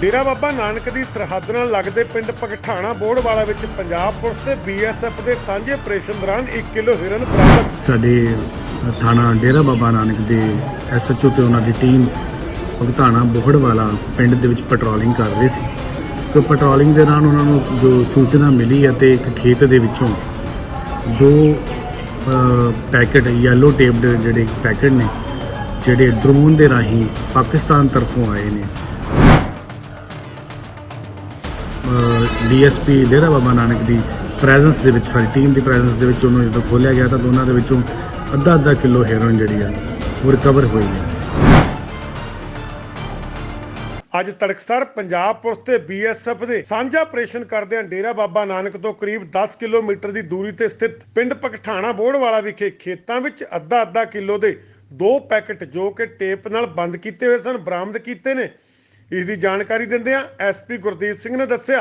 ਡੇਰਾ ਬਾਬਾ ਨਾਨਕ ਦੀ ਸਰਹੱਦ ਨਾਲ ਲੱਗਦੇ ਪਿੰਡ ਪਗਠਾਣਾ ਬੋੜਵਾਲਾ ਵਿੱਚ ਪੰਜਾਬ ਪੁਲਿਸ ਤੇ ਬੀਐਸਐਫ ਦੇ ਸਾਂਝੇ ਆਪਰੇਸ਼ਨ ਦੌਰਾਨ 1 ਕਿਲੋ ਹੀਰਨ ਬਰਾਮਦ। ਸਾਡੇ ਥਾਣਾ ਡੇਰਾ ਬਾਬਾ ਨਾਨਕ ਦੇ ਐਸਐਚਓ ਤੇ ਉਹਨਾਂ ਦੀ ਟੀਮ ਭਗਤਾਣਾ ਬੋਹੜਵਾਲਾ ਪਿੰਡ ਦੇ ਵਿੱਚ ਪੈਟਰੋਲਿੰਗ ਕਰ ਰਹੇ ਸੀ। ਸੋ ਪੈਟਰੋਲਿੰਗ ਦੇ ਦੌਰਾਨ ਉਹਨਾਂ ਨੂੰ ਜੋ ਸੂਚਨਾ ਮਿਲੀ ਅਤੇ ਇੱਕ ਖੇਤ ਦੇ ਵਿੱਚੋਂ ਦੋ ਅ, ਪੈਕੇਟ ਯੈਲੋ ਟੇਪਡ ਜਿਹੜੇ ਪੈਕੇਟ ਨੇ ਜਿਹੜੇ ਡਰੋਨ ਦੇ ਰਾਹੀਂ ਪਾਕਿਸਤਾਨ ਤਰਫੋਂ ਆਏ ਨੇ। ਡੀਐਸਪੀ ਡੇਰਾ ਬਾਬਾ ਨਾਨਕ ਦੀ ਪ੍ਰੈਜ਼ੈਂਸ ਦੇ ਵਿੱਚ, ਸਾਡੀ ਟੀਮ ਦੀ ਪ੍ਰੈਜ਼ੈਂਸ ਦੇ ਵਿੱਚ ਉਹਨੂੰ ਜਦੋਂ ਖੋਲਿਆ ਗਿਆ ਤਾਂ ਦੋਨਾਂ ਦੇ ਵਿੱਚੋਂ ਅੱਧਾ ਅੱਧਾ ਕਿਲੋ ਹੈਰੋਇਨ ਜਿਹੜੀ ਆ ਉਹ ਰਿਕਵਰ ਹੋਈ ਹੈ। ਅੱਜ ਤੜਕਸਰ ਪੰਜਾਬ ਪੁਲਿਸ ਤੇ ਬੀਐਸਐਫ ਦੇ ਸਾਂਝਾ ਆਪਰੇਸ਼ਨ ਕਰਦਿਆਂ ਡੇਰਾ ਬਾਬਾ ਨਾਨਕ ਤੋਂ ਕਰੀਬ 10 ਕਿਲੋਮੀਟਰ ਦੀ ਦੂਰੀ ਤੇ ਸਥਿਤ ਪਿੰਡ ਪਗਠਾਣਾ ਬੋੜਵਾਲਾ ਵਿਖੇ ਖੇਤਾਂ ਵਿੱਚ ਅੱਧਾ ਅੱਧਾ ਕਿਲੋ ਦੇ ਦੋ ਪੈਕੇਟ ਜੋ ਕਿ ਟੇਪ ਨਾਲ ਬੰਦ ਕੀਤੇ ਹੋਏ ਸਨ, ਬਰਾਮਦ ਕੀਤੇ ਨੇ। ਇਸ ਦੀ ਜਾਣਕਾਰੀ ਦਿੰਦਿਆਂ ਐਸਪੀ ਗੁਰਦੀਪ ਸਿੰਘ ਨੇ ਦੱਸਿਆ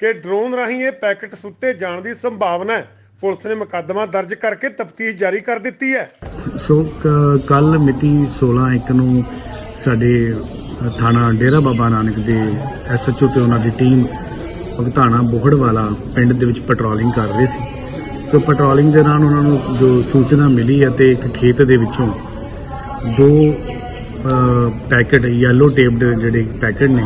ਕਿ ਡਰੋਨ ਰਾਹੀਂ ਇਹ ਪੈਕੇਟ ਸੁੱਟੇ ਜਾਣ ਦੀ ਸੰਭਾਵਨਾ ਹੈ। ਪੁਲਿਸ ਨੇ ਮੁਕੱਦਮਾ ਦਰਜ ਕਰਕੇ ਤਫਤੀਸ਼ ਜਾਰੀ ਕਰ ਦਿੱਤੀ ਹੈ। ਸੋ ਕੱਲ ਮਿਤੀ 16 ਇੱਕ ਨੂੰ ਸਾਡੇ ਥਾਣਾ ਡੇਰਾ ਬਾਬਾ ਨਾਨਕ ਦੇ ਐਸਐਚਓ ਤੇ ਉਹਨਾਂ ਦੀ ਟੀਮ ਭਗਤਾਣਾ ਬੋਹੜ ਵਾਲਾ ਪਿੰਡ ਦੇ ਵਿੱਚ ਪੈਟਰੋਲਿੰਗ ਕਰ ਰਹੇ ਸੀ। ਸੋ ਪੈਟਰੋਲਿੰਗ ਦੇ ਦੌਰਾਨ ਉਹਨਾਂ ਨੂੰ ਜੋ ਸੂਚਨਾ ਮਿਲੀ ਅਤੇ ਇੱਕ ਖੇਤ ਦੇ ਵਿੱਚੋਂ ਦੋ ਪੈਕਟ ਯੈਲੋ ਟੇਪਡ ਜਿਹੜੇ ਪੈਕਟ ਨੇ,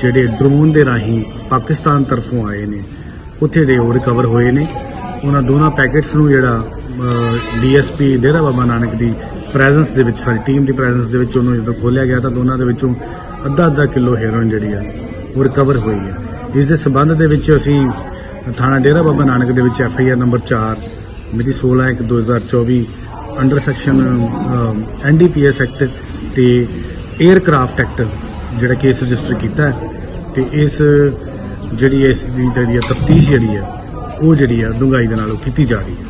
ਜਿਹੜੇ ਡਰੋਨ ਦੇ ਰਾਹੀਂ ਪਾਕਿਸਤਾਨ ਤਰਫੋਂ ਆਏ ਨੇ, ਉੱਥੇ ਦੇ ਉਹ ਰਿਕਵਰ ਹੋਏ ਨੇ। ਉਹਨਾਂ ਦੋਨਾਂ ਪੈਕਟਸ ਨੂੰ ਜਿਹੜਾ ਡੀਐਸਪੀ ਡੇਰਾ ਬਾਬਾ ਨਾਨਕ ਦੀ ਪ੍ਰੈਜ਼ੈਂਸ ਦੇ ਵਿੱਚ ਸਾਡੀ ਟੀਮ ਦੀ ਪ੍ਰੈਜ਼ੈਂਸ ਦੇ ਵਿੱਚ ਉਹਨੂੰ ਜਦੋਂ ਖੋਲਿਆ ਗਿਆ ਤਾਂ ਦੋਨਾਂ ਦੇ ਵਿੱਚੋਂ ਅੱਧਾ ਅੱਧਾ ਕਿਲੋ ਹੈਰੋਇਨ ਜਿਹੜੀ ਆ, ਉਹ ਰਿਕਵਰ ਹੋਈ ਹੈ ਇਸ ਦੇ ਸਬੰਧ ਦੇ ਵਿੱਚ ਅਸੀਂ ਥਾਣਾ ਡੇਰਾ ਬਾਬਾ ਨਾਨਕ ਦੇ ਵਿੱਚ ਐਫ ਆਈ ਆਰ ਨੰਬਰ 4 ਮਿਤੀ 16 1 2024 ਅੰਡਰ ਸੈਕਸ਼ਨ ਐਨਡੀਪੀਐਸ ਐਕਟ ਤੇ 에ਅਰਕ੍ਰਾਫਟ ਐਕਟ ਜਿਹੜਾ ਕੇਸ ਰਜਿਸਟਰ ਕੀਤਾ ਹੈ, ਤੇ ਇਸ ਜਿਹੜੀ ਇਸ ਦੀ ਤਫਤੀਸ਼ ਜਿਹੜੀ ਹੈ, ਉਹ ਜਿਹੜੀ ਹੈ ਡੂੰਘਾਈ ਦੇ ਨਾਲ ਉਹ ਕੀਤੀ ਜਾ ਰਹੀ ਹੈ।